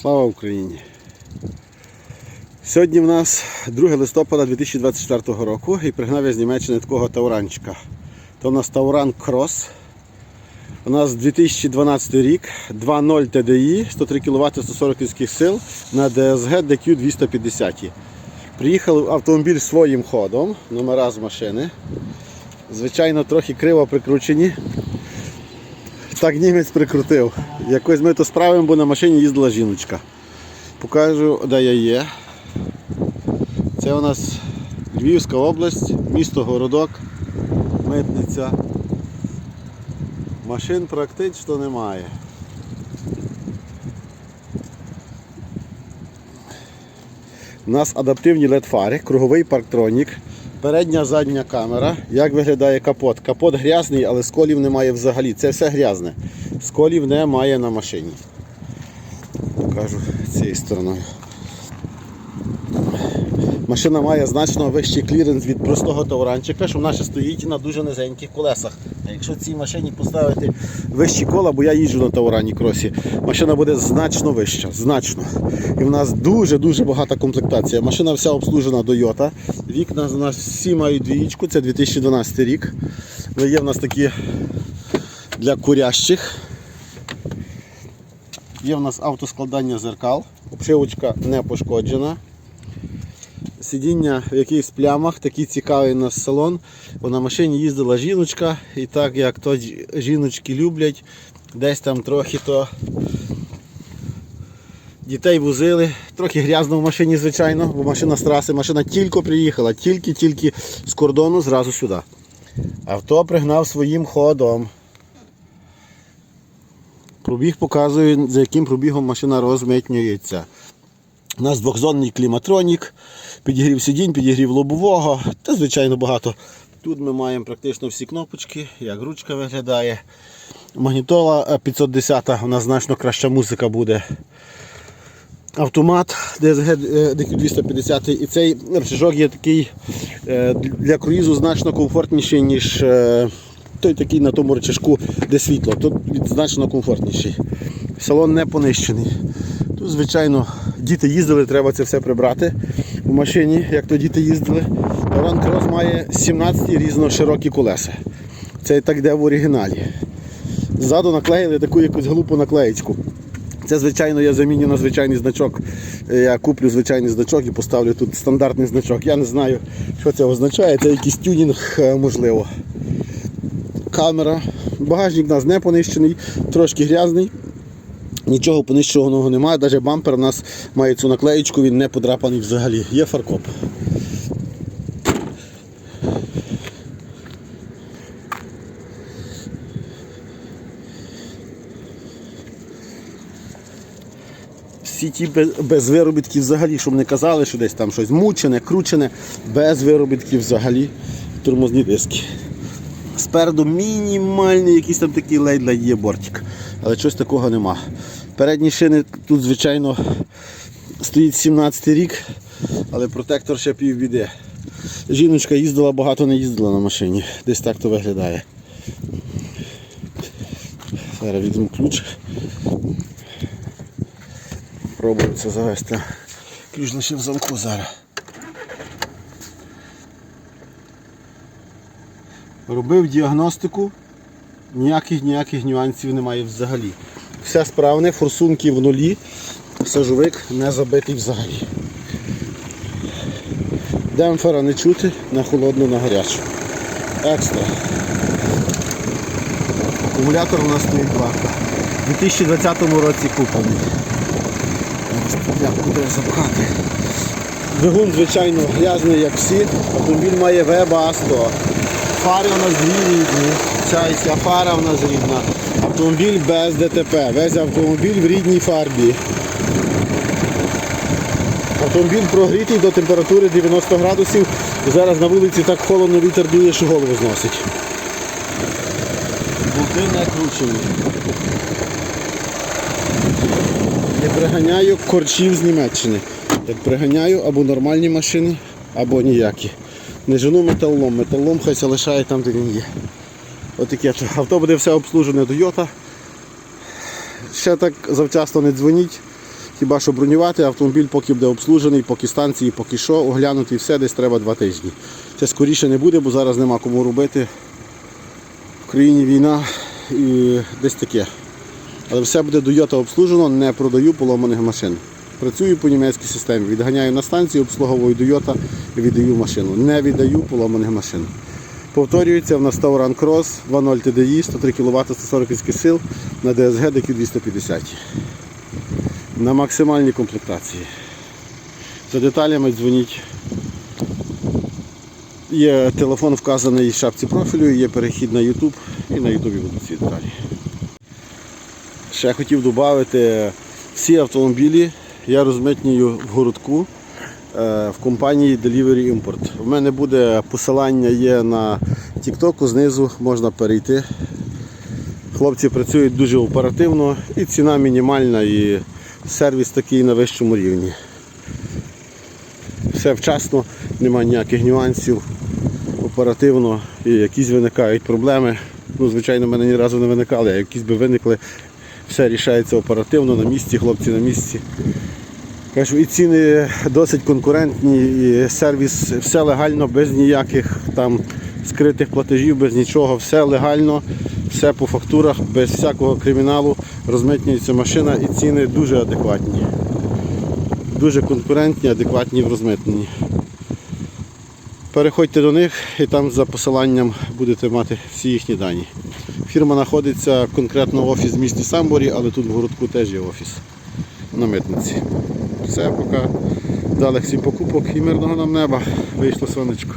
Слава Україні! Сьогодні в нас 2 листопада 2024 року і пригнав я з Німеччини такого тауранчика. То у нас Тауран Крос. У нас 2012 рік, 2.0 TDI, 103 кВт 140 кінських сил на DSG DQ 250. Приїхав автомобіль своїм ходом, номера з машини. Звичайно, трохи криво прикручені. Так німець прикрутив. Якось ми то справимо, бо на машині їздила жіночка. Покажу, де я є. Це у нас Львівська область, місто Городок, митниця. Машин практично немає. У нас адаптивні LED-фари, круговий парктронік, передня задня камера. Як виглядає капот? Капот грязний, але сколів немає взагалі. Це все грязне. Сколів немає на машині. Покажу цією стороною. Машина має значно вищий кліренс від простого тауранчика, що вона ще стоїть на дуже низеньких колесах. А якщо цій машині поставити вищі кола, бо я їжджу на таурані кросі, машина буде значно вища, значно. І в нас дуже-дуже багата комплектація. Машина вся обслужена Toyota. Вікна у нас всі мають двієчку, це 2012 рік. Але є в нас такі для курящих. Є в нас автоскладання зеркал, обшивочка не пошкоджена. Сидіння в якихось плямах, такий цікавий у нас салон. Бо на машині їздила жіночка, і так як то жіночки люблять, десь там трохи то дітей возили. Трохи грязно в машині, звичайно, бо машина з траси, машина тільки приїхала, тільки-тільки з кордону зразу сюди. Авто пригнав своїм ходом. Пробіг показує, за яким пробігом машина розмитнюється. У нас двохзонний кліматронік, підігрів сидінь, підігрів лобового, та звичайно багато. Тут ми маємо практично всі кнопочки, як ручка виглядає. Магнітола е, 510, у нас значно краща музика буде. Автомат DSG DQ250 і цей рычажок є такий е, для круїзу значно комфортніший, ніж е, той такий на тому рычажку, де світло. Тут значно комфортніший. Салон не понищений. Тут, звичайно, діти їздили, треба це все прибрати в машині, як то діти їздили. Тавран Крос має 17 різно широкі колеса. Це так йде в оригіналі. Ззаду наклеїли таку якусь глупу наклеєчку. Це, звичайно, я заміню на звичайний значок. Е, Я куплю звичайний значок і поставлю тут стандартний значок. Я не знаю, що це означає. Це якийсь тюнінг, е, можливо. Камера. Багажник у нас не понищений, трошки грязний. Нічого понищеного немає, навіть бампер у нас має цю наклеєчку, він не подрапаний взагалі. Є фаркоп. Всі ті без виробітків взагалі, щоб не казали, що десь там щось мучене, кручене, без виробітків взагалі тормозні диски. Спереду мінімальний якийсь там такий ледь-ледь є бортик, але щось такого нема. Передні шини тут, звичайно, стоїть 17 рік, але протектор ще півбіди. Жіночка їздила, багато не їздила на машині. Десь так то виглядає. Зараз візьму ключ. Пробую це завести. Ключ лише в замку зараз. Робив діагностику, ніяких ніяких нюансів немає взагалі. Все справне, форсунки в нулі, сажовик не забитий взагалі. Демпфера не чути, на холодну, на гарячу. Екстра. Акумулятор у нас стоїть варта. У 2020 році куплений. Як куди запхати. Двигун, звичайно, грязний, як всі. Автомобіль має Webasto. Фари у нас дві рідні. Ця фара у нас рідна. Автомобіль без ДТП. Весь автомобіль в рідній фарбі. Автомобіль прогрітий до температури 90 градусів. Зараз на вулиці так холодно вітер дує, що голову зносить. Болти не кручені. Не приганяю корчів з Німеччини. Як приганяю або нормальні машини, або ніякі. Не жену металолом. Металолом хай се лишає там, де він є. Отаке. то. Авто буде все обслужене Toyota. Ще так завчасно не дзвоніть. Хіба що бронювати автомобіль, поки буде обслужений, поки станції, поки що, оглянути і все, десь треба два тижні. Це скоріше не буде, бо зараз нема кому робити. В країні війна і десь таке. Але все буде до Йота обслужено, не продаю поломаних машин. Працюю по німецькій системі. Відганяю на станції, обслуговую до Йота і віддаю машину. Не віддаю поломаних машин. Повторюється, в нас Taurан Cross 2.0 TDI, 103 кВт, 140 кінських сил на DSG DQ 250. На максимальній комплектації. За деталями дзвоніть. Є телефон вказаний в шапці профілю, є перехід на YouTube і на YouTube будуть ці деталі. Ще хотів додати, всі автомобілі я розмитнюю в городку е, в компанії Delivery Import. У мене буде посилання є на TikTok, знизу можна перейти. Хлопці працюють дуже оперативно і ціна мінімальна, і сервіс такий на вищому рівні. Все вчасно, немає ніяких нюансів, оперативно і якісь виникають проблеми. Ну, звичайно, в мене ні разу не виникали, а якісь би виникли, все рішається оперативно на місці, хлопці на місці. Кажу, і ціни досить конкурентні, і сервіс все легально, без ніяких там скритих платежів, без нічого, все легально, все по фактурах, без всякого криміналу. Розмитнюється машина і ціни дуже адекватні. Дуже конкурентні, адекватні в розмитненні. Переходьте до них і там за посиланням будете мати всі їхні дані. Фірма знаходиться конкретно офіс в місті Самборі, але тут в городку теж є офіс на митниці. Все, поки. Дали всім покупок і мирного нам неба. Вийшло сонечко.